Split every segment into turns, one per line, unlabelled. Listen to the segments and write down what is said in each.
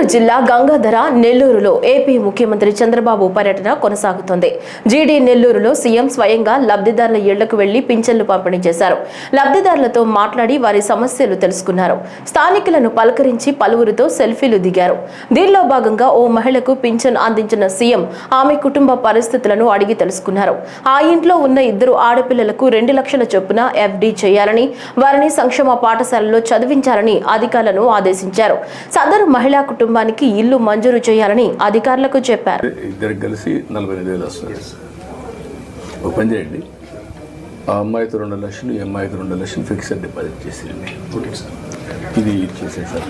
నెల్లూరు జిల్లా గంగాధర నెల్లూరులో ఏపీ ముఖ్యమంత్రి చంద్రబాబు పర్యటన కొనసాగుతోంది. జీడీ నెల్లూరులో సీఎం స్వయంగా లబ్ధిదారుల ఇళ్ళకు వెళ్ళి పింఛన్లు పంపిణీ చేశారు. లబ్ధిదారులతో మాట్లాడి వారి సమస్యలు తెలుసుకున్నారు. స్థానికులను పలకరించి పలువురితో సెల్ఫీలు దిగారు. దీనిలో భాగంగా ఓ మహిళకు పింఛన్ అందించిన సీఎం ఆమె కుటుంబ పరిస్థితులను అడిగి తెలుసుకున్నారు. ఆ ఇంట్లో ఉన్న ఇద్దరు ఆడపిల్లలకు రెండు లక్షల చొప్పున ఎఫ్డీ చేయాలని వారిని సంక్షేమ పాఠశాలలో చదివించాలని అధికారులను ఆదేశించారు. సదరు మహిళా కుటుంబ కుటుంబానికి ఇల్లు మంజూరు చేయాలని అధికారులకు చెప్పారు.
ఇద్దరికి కలిసి నలభై ఐదు వేలు వస్తుంది. ఒక పని చేయండి. ఆ అమ్మాయితో రెండు లక్షలు ఈ అమ్మాయితో రెండు లక్షలు ఫిక్స్డ్ డిపాజిట్ చేసేయండి. ఇది ఇచ్చేసే సార్.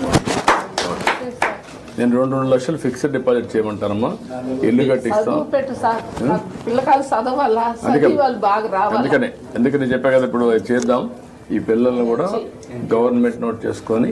నేను రెండు రెండు లక్షలు ఫిక్స్డ్ డిపాజిట్ చేయమంటానమ్మా. ఇల్లు కట్టిస్తాం. అందుకనే అందుకని చెప్పా కదా ఇప్పుడు అది చేద్దాం. ఈ పిల్లల్ని కూడా గవర్నమెంట్ నోట్ చేసుకొని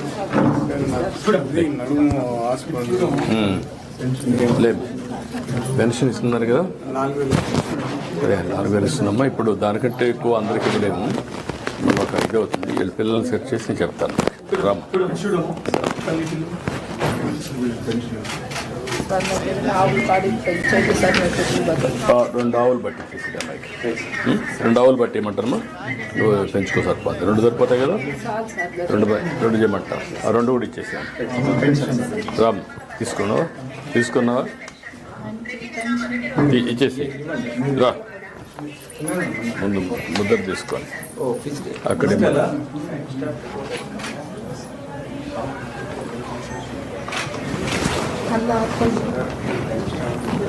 లేదు పెన్షన్ ఇస్తున్నారు కదా? అదే నాలుగు వేలు ఇస్తున్నామ్మా ఇప్పుడు దానికంటే ఎక్కువ అందరికీ ఇవ్వలేము. ఒక ఇది అవుతుంది. వీళ్ళ పిల్లల్ని సెట్ చేసి నేను చెప్తాను. రామ్ రెండు ఆవులు బట్టి రెండు ఆవులు బట్టి ఏమంటారమ్మా? నువ్వు పెంచుకో సరిపోతుంది రెండు సరిపోతాయి కదా? రెండు బ- రెండు చేయమంటారు ఆ రెండు కూడా ఇచ్చేసాను రామ్ తీసుకున్నావా? తీసుకున్నావా? ఇచ్చేసి రా. ముందు ముద్ర తీసుకోండి. అక్కడే
Allah korusun.